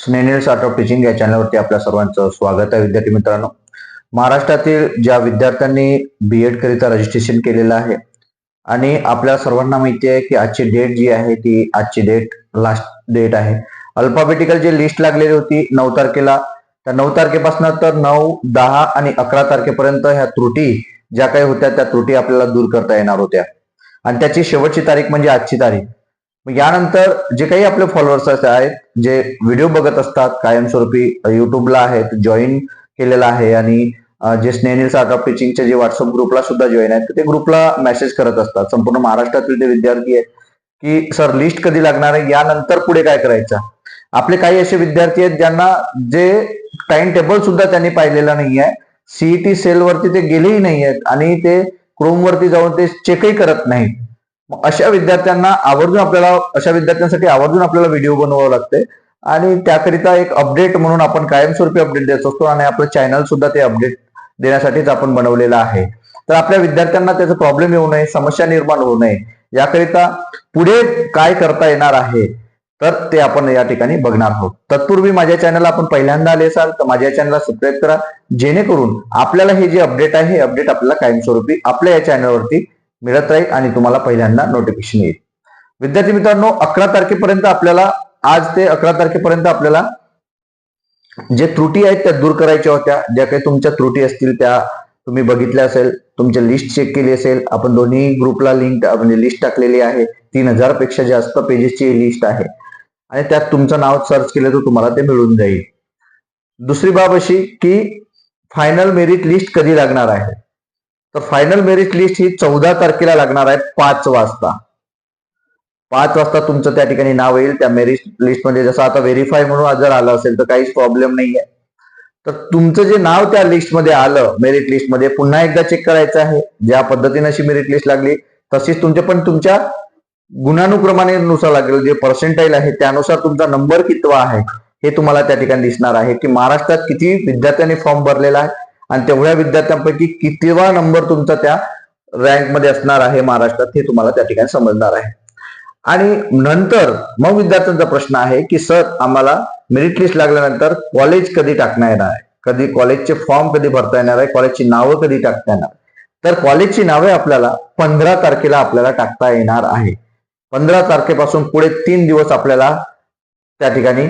स्नेनिल art of teaching या चॅनलवरती आपल्या सर्वांचं स्वागत आहे. विद्यार्थी मित्रांनो महाराष्ट्रातील ज्या विद्यार्थ्यांनी बी एड करिता रजिस्ट्रेशन केलेलं आहे आणि आपल्या सर्वांना माहिती आहे की आजची डेट जी आहे ती आजची डेट लास्ट डेट आहे. अल्फाबेटिकल जी लिस्ट लागलेली होती नऊ तारखेला त्या नऊ तारखेपासून तर नऊ दहा आणि अकरा तारखेपर्यंत ह्या त्रुटी ज्या काही होत्या त्या त्रुटी आपल्याला दूर करता येणार होत्या. आणि त्याची शेवटची तारीख म्हणजे आजची तारीख. मग यानंतर जे काही आपले फॉलोअर्स आहेत जे व्हिडिओ बघत असतात कायमस्वरूपी युट्यूबला आहेत जॉईन केलेलं आहे आणि जे स्नेनिल आर्ट ऑफ टीचिंगचे जे व्हॉट्सअप ग्रुपला सुद्धा जॉईन आहेत ते ग्रुपला मेसेज करत असतात. संपूर्ण महाराष्ट्रातील ते विद्यार्थी आहेत की सर लिस्ट कधी लागणार आहे? यानंतर पुढे काय करायचं? आपले काही असे विद्यार्थी आहेत ज्यांना जे टाइम टेबल सुद्धा त्यांनी पाहिलेलं नाहीये. सीईटी सेल वरती ते गेलेही नाही आहेत आणि ते क्रोम वरती जाऊन ते चेकही करत नाहीत. मग अशा विद्यार्थ्यांना आवर्जून आपल्याला अशा विद्यार्थ्यांसाठी आवर्जून आपल्याला व्हिडिओ बनवावं लागते. आणि त्याकरिता एक अपडेट म्हणून आपण कायमस्वरूपी अपडेट देत असतो आणि आपलं चॅनल सुद्धा ते अपडेट देण्यासाठीच आपण बनवलेलं आहे. तर आपल्या विद्यार्थ्यांना त्याचा प्रॉब्लेम येऊ नये समस्या निर्माण होऊ नये. याकरिता पुढे काय करता येणार आहे तर ते आपण या ठिकाणी बघणार आहोत. तत्पूर्वी माझ्या चॅनलला आपण पहिल्यांदा आले असाल तर माझ्या चॅनलला सबस्क्राईब करा. जेणेकरून आपल्याला हे जे अपडेट आहे हे अपडेट आपल्याला कायमस्वरूपी आपल्या या चॅनलवरती मिळत राहील आणि तुम्हाला पहिल्यांदा नोटिफिकेशन येईल. विद्यार्थी मित्रांनो अकरा तारखेपर्यंत आपल्याला आज ते अकरा तारखेपर्यंत आपल्याला जे त्रुटी आहेत त्या दूर करायच्या होत्या. ज्या काही तुमच्या त्रुटी असतील त्या तुम्ही बघितल्या असेल तुमची लिस्ट चेक केली असेल. आपण दोन्ही ग्रुपला लिंक म्हणजे लिस्ट टाकलेली आहे. तीन हजारपेक्षा जास्त पेजेसची लिस्ट आहे. आणि त्यात तुमचं नाव सर्च केलं तर तुम्हाला ते मिळून जाईल. दुसरी बाब अशी की फायनल मेरिट लिस्ट कधी लागणार आहे? तर फायनल मेरिट लिस्ट ही चौदा तारखेला लागणार आहे पाच वाजता. पाच वाजता तुमचं त्या ठिकाणी नाव येईल. त्या मेरिट लिस्टमध्ये जसं आता व्हेरीफाय म्हणून जर आलं असेल तर काहीच प्रॉब्लेम नाहीये. तर तुमचं जे नाव त्या लिस्टमध्ये आलं मेरिट लिस्टमध्ये पुन्हा एकदा चेक करायचं आहे. ज्या पद्धतीने अशी मेरिट लिस्ट लागली तशीच तुमचे पण तुमच्या गुणानुक्रमाने नुसार लागेल. जे पर्सेंटाईल आहे त्यानुसार तुमचा नंबर कितवा आहे हे तुम्हाला त्या ठिकाणी दिसणार आहे की महाराष्ट्रात किती विद्यार्थ्यांनी फॉर्म भरलेला आहे. आणि तेवढ्या विद्यार्थ्यांपैकी कितीवा नंबर तुमचा त्या रँकमध्ये असणार आहे महाराष्ट्रात हे तुम्हाला त्या ठिकाणी समजणार आहे. आणि नंतर मग विद्यार्थ्यांचा प्रश्न आहे की सर आम्हाला मेरिट लिस्ट लागल्यानंतर कॉलेज कधी टाकता येणार आहे? कधी कॉलेजचे फॉर्म कधी भरता येणार आहे? कॉलेजची नावं कधी टाकता येणार तर कॉलेजची नावे आपल्याला पंधरा तारखेला आपल्याला टाकता येणार आहे. पंधरा तारखेपासून पुढे तीन दिवस आपल्याला त्या ठिकाणी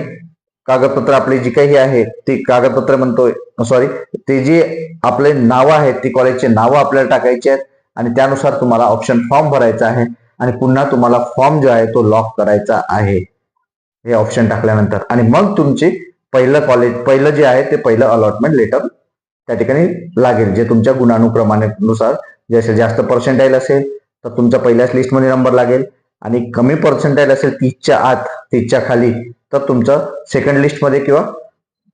कागदपत्र आपली जी काही आहे ती कागदपत्र म्हणतोय सॉरी ते जी आपले नावं आहेत ती कॉलेजचे नावं आपल्याला टाकायची आहेत आणि त्यानुसार तुम्हाला ऑप्शन फॉर्म भरायचा आहे आणि पुन्हा तुम्हाला फॉर्म जो आहे तो लॉक करायचा आहे. हे ऑप्शन टाकल्यानंतर. आणि मग तुमची पहिलं कॉलेज पहिलं जे आहे ते पहिलं अलॉटमेंट लेटर त्या ठिकाणी लागेल. जे तुमच्या गुणानुक्रमानुसार जसे जास्त पर्सेंटाईल असेल तर तुमच्या पहिल्याच लिस्टमध्ये नंबर लागेल. आणि कमी पर्सेंटाईल असेल तीसच्या आत तीसच्या खाली तर तुमचं सेकंड लिस्टमध्ये किंवा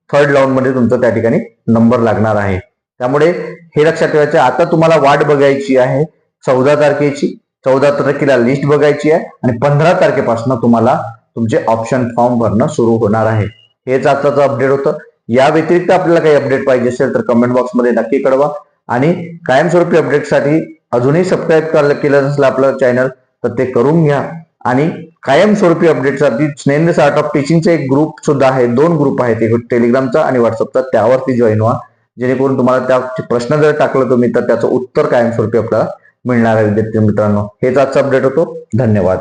थर्ड राऊंडमध्ये मध्ये त्या ठिकाणी नंबर लागणार आहे. त्यामुळे हे लक्षात ठेवायचं आता तुम्हाला वाट बघायची आहे चौदा तारखेची. चौदा तारखेला लिस्ट बघायची आहे आणि पंधरा तारखेपासून तुम्हाला तुमचे ऑप्शन फॉर्म भरणं सुरू होणार आहे. हेच आताचं अपडेट होतं. या व्यतिरिक्त आपल्याला काही अपडेट पाहिजे असेल तर कमेंट बॉक्समध्ये नक्की कळवा. आणि कायमस्वरूपी अपडेटसाठी अजूनही सबस्क्राईब केलं नसलं आपलं चॅनल तर ते करून घ्या. आणि कायमस्वरूपी अपडेटसाठी स्नेंद्र आर्ट ऑफ टीचिंगचे एक ग्रुप सुद्धा आहे. दोन ग्रुप आहेत. एक टेलिग्रामचा आणि व्हॉट्सअपचा त्यावरती जॉईन व्हा. जेणेकरून तुम्हाला त्या प्रश्न जर टाकलं तुम्ही तर त्याचं उत्तर कायमस्वरूपी आपल्याला मिळणार आहे. विद्यार्थी मित्रांनो हेच आजचा अपडेट होतो. धन्यवाद.